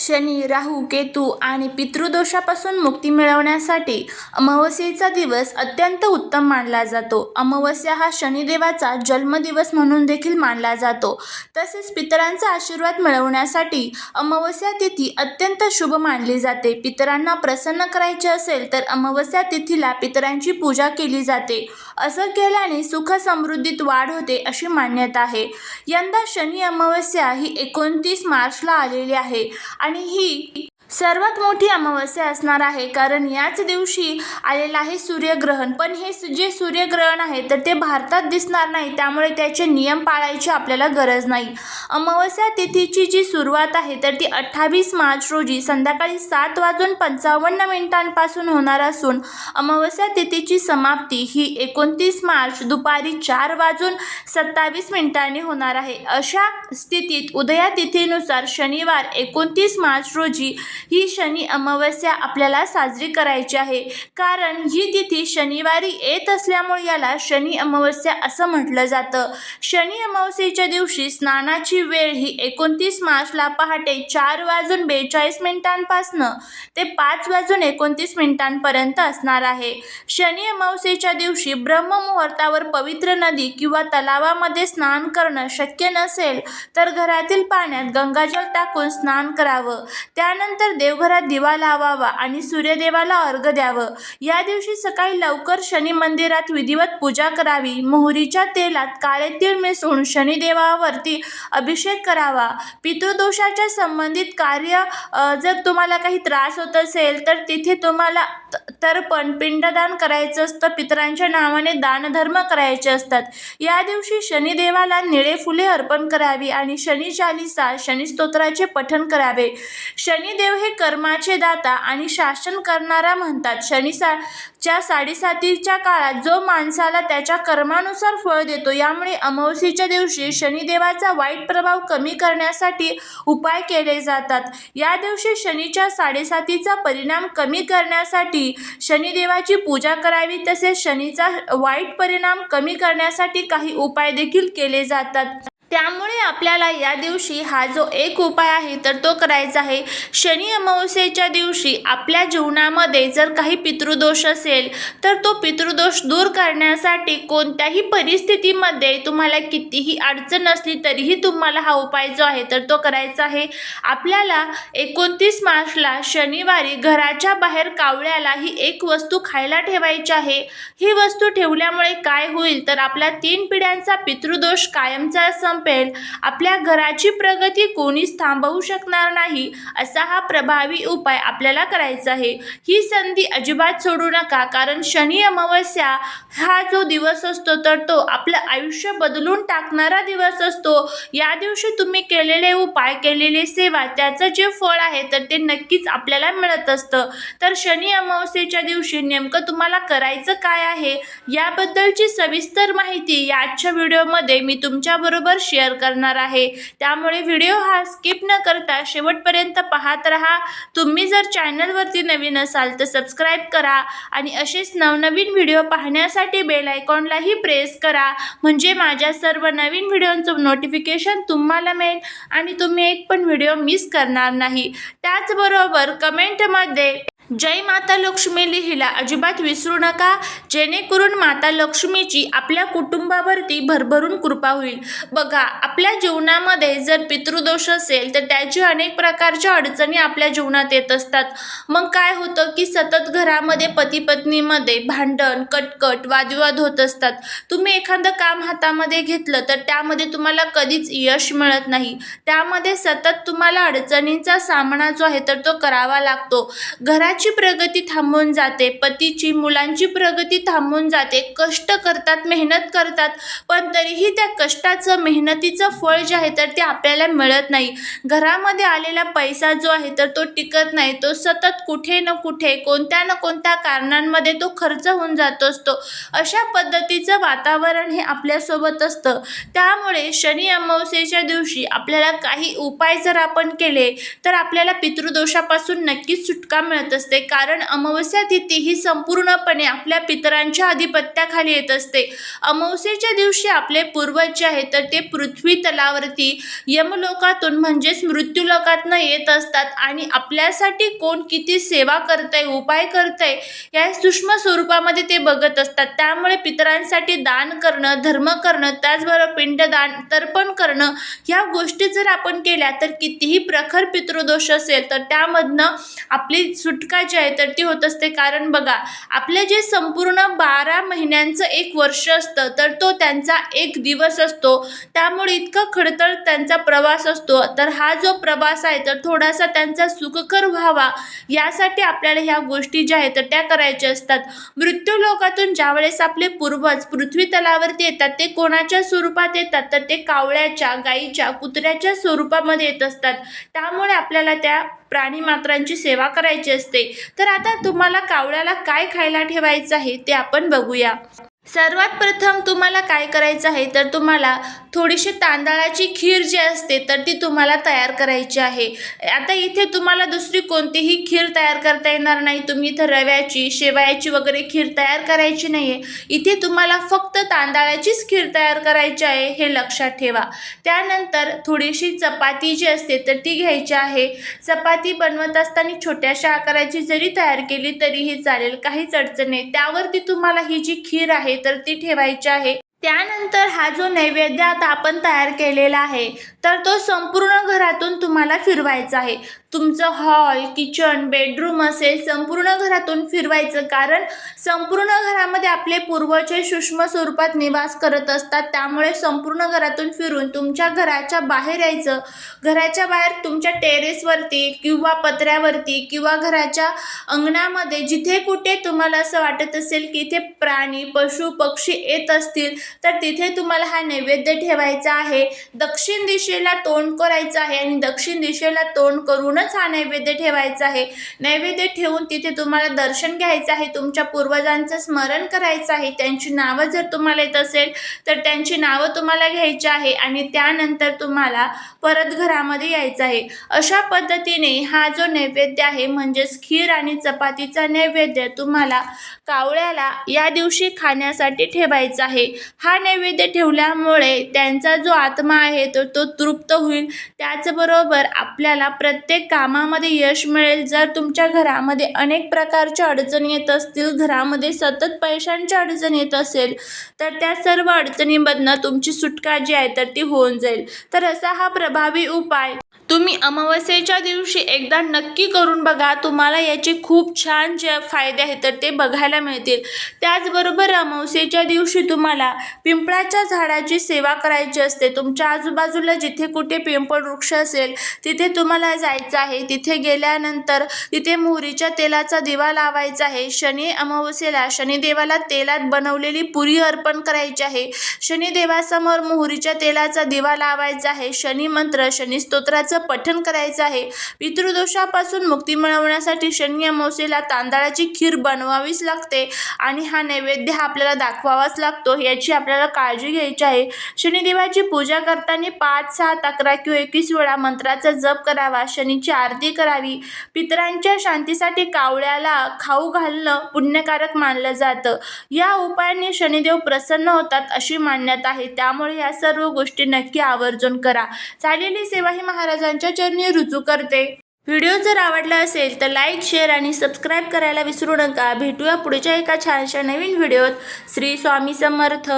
शनी राहू केतू आणि पितृदोषापासून मुक्ती मिळवण्यासाठी अमावस्येचा दिवस अत्यंत उत्तम मानला जातो. अमावस्या हा शनिदेवाचा जन्मदिवस म्हणून देखील मानला जातो. तसेच पितरांचा आशीर्वाद मिळवण्यासाठी अमावस्या तिथी अत्यंत शुभ मानली जाते. पितरांना प्रसन्न करायचे असेल तर अमावस्या तिथीला पितरांची पूजा केली जाते. असं केल्याने सुख समृद्धीत वाढ होते अशी मान्यता आहे. यंदा शनी अमावस्या ही एकोणतीस मार्चला आलेली आहे आणि आणि ही सर्वात मोठी अमावस्या असणार आहे. कारण याच दिवशी आलेलं आहे सूर्यग्रहण. पण हे जे सूर्यग्रहण आहे तर ते भारतात दिसणार नाही. त्यामुळे त्याचे नियम पाळायची आपल्याला गरज नाही. अमावस्या तिथीची जी सुरुवात आहे तर ती अठ्ठावीस मार्च रोजी संध्याकाळी सात वाजून पंचावन्न मिनिटांपासून होणार असून अमावस्या तिथीची समाप्ती ही एकोणतीस मार्च दुपारी चार वाजून सत्तावीस मिनिटांनी होणार आहे. अशा स्थितीत उदया तिथीनुसार शनिवार एकोणतीस मार्च रोजी ही शनी अमावस्या आपल्याला साजरी करायची आहे. कारण ही तिथी शनिवारी येत असल्यामुळे याला शनी अमावस्या असं म्हटलं जातं. शनी अमावस्येच्या दिवशी स्नानाची वेळ ही एकोणतीस मार्चला पहाटे चार वाजून बेचाळीस मिनिटांपासनं ते पाच वाजून एकोणतीस मिनिटांपर्यंत असणार आहे. शनी अमावस्येच्या दिवशी ब्रह्ममुहूर्तावर पवित्र नदी किंवा तलावामध्ये स्नान करणं शक्य नसेल तर घरातील पाण्यात गंगाजल टाकून स्नान करावं. त्यानंतर देवघरात दिवा लावावा आणि सूर्यदेवाला अर्घ द्यावं. या दिवशी सकाळी लवकर शनी मंदिरात विधिवत पूजा करावी. मोहरीच्या तेलात काळे तीळ मिसळून शनिदेवावरती अभिषेक करावा. पितृदोषाच्या संबंधित कार्य जर तुम्हाला काही त्रास होत असेल तर तिथे तुम्हाला तर्पण पिंडदान करायचं असतं. पितरांच्या नावाने दानधर्म करायचे असतात. या दिवशी शनिदेवाला निळे फुले अर्पण करावी आणि शनी चालिसा शनी स्तोत्राचे पठण करावे. शनिदेव हे कर्माचे दाता आणि शासन करणारा म्हणतात. शनी सा च्या साडेसातीच्या काळात जो माणसाला त्याच्या कर्मानुसार फळ देतो यामुळे अमावस्येच्या दिवशी शनिदेवाचा वाईट प्रभाव कमी करण्यासाठी उपाय केले जातात. या दिवशी शनीच्या साडेसातीचा परिणाम कमी करण्यासाठी शनिदेवाची पूजा करावी तसेच शनीचा वाईट परिणाम कमी करण्यासाठी काही उपाय देखील केले जातात. त्यामुळे आपल्याला या दिवशी हा जो एक उपाय आहे तर तो करायचा आहे. शनी अमावस्येच्या दिवशी आपल्या जीवनामध्ये जर काही पितृदोष असेल तर तो पितृदोष दूर करण्यासाठी कोणत्याही परिस्थितीमध्ये तुम्हाला कितीही अडचण असली तरीही तुम्हाला हा उपाय जो आहे तर तो करायचा आहे. आपल्याला एकोणतीस मार्चला शनिवारी घराच्या बाहेर कावळ्याला ही एक वस्तू खायला ठेवायची आहे. ही वस्तू ठेवल्यामुळे काय होईल तर आपल्या तीन पिढ्यांचा पितृदोष कायमचा संपेल आपल्या घराची प्रगती कोणीच थांबवू शकणार नाही असा हा प्रभावी उपाय आपल्याला करायचा आहे. ही संधी अजिबात सोडू नका कारण शनी अमावस्या हा जो दिवस असतो तर तो आपलं आयुष्य बदलून टाकणारा दिवस असतो. या दिवशी तुम्ही केलेले उपाय केलेले सेवा त्याचं जे फळ आहे तर ते नक्कीच आपल्याला मिळत असतं. तर शनी अमावस्येच्या दिवशी नेमकं तुम्हाला करायचं काय आहे याबद्दलची सविस्तर माहिती याच्या व्हिडिओमध्ये मी तुमच्याबरोबर शेअर करणार आहे. त्यामुळे व्हिडिओ हा स्किप न करता शेवटपर्यंत पाहत राहा. तुम्ही जर चॅनलवरती नवीन असाल तर सबस्क्राईब करा आणि असेच नवनवीन व्हिडिओ पाहण्यासाठी बेल आयकॉनलाही प्रेस करा. म्हणजे माझ्या सर्व नवीन व्हिडिओंचं नोटिफिकेशन तुम्हाला मिळेल आणि तुम्ही एक पण व्हिडिओ मिस करणार नाही. त्याचबरोबर कमेंटमध्ये जय माता लक्ष्मी लिहिला अजिबात विसरू नका. जेणेकरून माता लक्ष्मीची आपल्या कुटुंबावरती भरभरून कृपा होईल. बघा आपल्या जीवनामध्ये जर पितृदोष असेल तर त्याची अनेक प्रकारच्या अडचणी आपल्या जीवनात येत असतात. मग काय होतं की सतत घरामध्ये पती पत्नीमध्ये भांडण कटकट वादविवाद होत असतात. तुम्ही एखादं काम हातामध्ये घेतलं तर त्यामध्ये तुम्हाला कधीच यश मिळत नाही. त्यामध्ये सतत तुम्हाला अडचणींचा सामना जो आहे तर तो करावा लागतो. घरात घराची प्रगती थांबून जाते. पतीची मुलांची प्रगती थांबून जाते. कष्ट करतात मेहनत करतात पण तरीही त्या कष्टाचं मेहनतीचं फळ जे आहे तर ते आपल्याला मिळत नाही. घरामध्ये आलेला पैसा जो आहे तर तो टिकत नाही. तो सतत कुठे न कुठे कोणत्या न कोणत्या कारणांमध्ये तो खर्च होऊन जात असतो. अशा पद्धतीचं वातावरण हे आपल्यासोबत असतं. त्यामुळे शनी अमावस्येच्या दिवशी आपल्याला काही उपाय जर आपण केले तर आपल्याला पितृदोषापासून नक्कीच सुटका मिळत असते. असते. कारण अमावस्या तिथी ही संपूर्णपणे आपल्या पितरांच्या आधिपत्याखाली येत असते. अमावस्येच्या दिवशी आपले पूर्वज जे आहेत तर ते पृथ्वी तलावरती यमलोकातून म्हणजेच मृत्यूलोकातनं येत असतात. आणि आपल्यासाठी कोण किती सेवा करतंय उपाय करतंय या सूक्ष्म स्वरूपामध्ये ते बघत असतात. त्यामुळे पितरांसाठी दान करणं धर्म करणं त्याचबरोबर पिंडदान तर्पण करणं ह्या गोष्टी जर आपण केल्या तर कितीही प्रखर पितृदोष असेल तर त्यामधनं आपली सुटका जी आहे तर ती होत असते. कारण बघा आपले जे संपूर्ण बारा महिन्यांचं एक वर्ष असतं तर तो त्यांचा एक दिवस असतो. त्यामुळे इतका खडतर त्यांचा प्रवास असतो. तर हा जो प्रवास आहे तर थोडासा त्यांचा सुखकर व्हावा यासाठी आपल्याला ह्या गोष्टी ज्या आहेत तर त्या करायच्या असतात. मृत्यू लोकातून ज्यावेळेस आपले पूर्वज पृथ्वी तलावरती येतात ते कोणाच्या स्वरूपात येतात? तर ते कावळ्याच्या गाईच्या कुत्र्याच्या स्वरूपामध्ये येत असतात. त्यामुळे आपल्याला त्या प्राणीमात्रांची सेवा करायची असते. तर आता तुम्हाला कावळ्याला काय खायला ठेवायचं आहे ते आपण बघूया. सर्वात प्रथम तुम्हाला काय करायचं आहे तर तुम्हाला थोडीशी तांदळाची खीर जी असते तर ती तुम्हाला तयार करायची आहे. आता इथे तुम्हाला दुसरी कोणतीही खीर तयार करता येणार नाही. तुम्ही इथं रव्याची शेवयाची वगैरे खीर तयार करायची नाही आहे इथे तुम्हाला फक्त तांदळाचीच खीर तयार करायची आहे हे लक्षात ठेवा. त्यानंतर थोडीशी चपाती जी असते तर ती घ्यायची आहे. चपाती बनवत असताना छोट्याशा आकाराची जरी तयार केली तरीही चालेल काहीच अडचण नाही. त्यावरती तुम्हाला ही जी खीर आहे तर ती ठेवायची आहे. त्यानंतर हा जो नैवेद्य आता आपण तयार केलेला आहे तर तो संपूर्ण घरातून तुम्हाला फिरवायचा आहे. तुमचं हॉल किचन बेडरूम असेल संपूर्ण घरातून फिरवायचं. कारण संपूर्ण घरामध्ये आपले पूर्वज हे सूक्ष्म स्वरूपात निवास करत असतात. त्यामुळे संपूर्ण घरातून फिरून तुमच्या घराच्या बाहेर यायचं. घराच्या बाहेर तुमच्या टेरेसवरती किंवा पत्र्यावरती किंवा घराच्या अंगणामध्ये जिथे कुठे तुम्हाला असं वाटत असेल की इथे प्राणी पशु पक्षी येत असतील तर तिथे तुम्हाला हा नैवेद्य ठेवायचा आहे. दक्षिण दिशेला तोंड करायचं आहे आणि दक्षिण दिशेला तोंड करूनच हा नैवेद्य ठेवायचा आहे. नैवेद्य ठेवून तिथे तुम्हाला दर्शन घ्यायचं आहे. तुमच्या पूर्वजांचं स्मरण करायचं आहे. त्यांची नावं जर तुम्हाला येत असेल तर त्यांची नावं तुम्हाला घ्यायची आहे आणि त्यानंतर तुम्हाला परत घरामध्ये यायचं आहे. अशा पद्धतीने हा जो नैवेद्य आहे म्हणजेच खीर आणि चपातीचा नैवेद्य तुम्हाला कावळ्याला या दिवशी खाण्यासाठी ठेवायचा आहे. हा नैवेद्य ठेवल्यामुळे त्यांचा जो आत्मा आहे तर तो तृप्त होईल. त्याचबरोबर आपल्याला प्रत्येक कामामध्ये यश मिळेल. जर तुमच्या घरामध्ये अनेक प्रकारच्या अडचणी येत असतील घरामध्ये सतत पैशांच्या अडचण येत असेल तर त्या सर्व अडचणीमधनं तुमची सुटका जी आहे तर ती होऊन जाईल. तर असा हा प्रभावी उपाय तुम्ही अमावस्येच्या दिवशी एकदा नक्की करून बघा. तुम्हाला याचे खूप छान जे फायदे आहेत तर ते बघायला मिळतील. त्याचबरोबर अमावस्येच्या दिवशी तुम्हाला पिंपळाच्या झाडाची सेवा करायची असते. तुमच्या आजूबाजूला जिथे कुठे पिंपळ वृक्ष असेल तिथे तुम्हाला जायचं आहे. तिथे गेल्यानंतर तिथे मोहरीच्या तेलाचा दिवा लावायचा आहे. शनी अमावस्येला शनिदेवाला तेलात बनवलेली पुरी अर्पण करायची आहे. शनिदेवासमोर मोहरीच्या तेलाचा दिवा लावायचा आहे. शनी मंत्र शनी स्तोत्राचं पठण करायचं आहे. पितृदोषापासून मुक्ती मिळवण्यासाठी शनी अमावस्येला तांदळाची खीर बनवावीच लागते आणि हा नैवेद्य आपल्याला दाखवावाच लागतो याची आपल्याला काळजी घ्यायची आहे. शनिदेवाची पूजा करताना पाच सात अकरा किंवा एकवीस वेळा मंत्राचा जप करावा शनीची आरती करावी. पितरांच्या शांतीसाठी कावळ्याला खाऊ घालणं पुण्यकारक मानलं जातं. या उपायाने शनिदेव प्रसन्न होतात अशी मान्यता आहे. त्यामुळे या सर्व गोष्टी नक्की आवर्जून करा. चालेली सेवा ही महाराजांच्या चरणी रुजू करते. व्हिडिओ जर आवडला असेल तर लाईक शेअर आणि सबस्क्राईब करायला विसरू नका. भेटूया पुढच्या एका छानशा नवीन व्हिडिओत. श्री स्वामी समर्थ.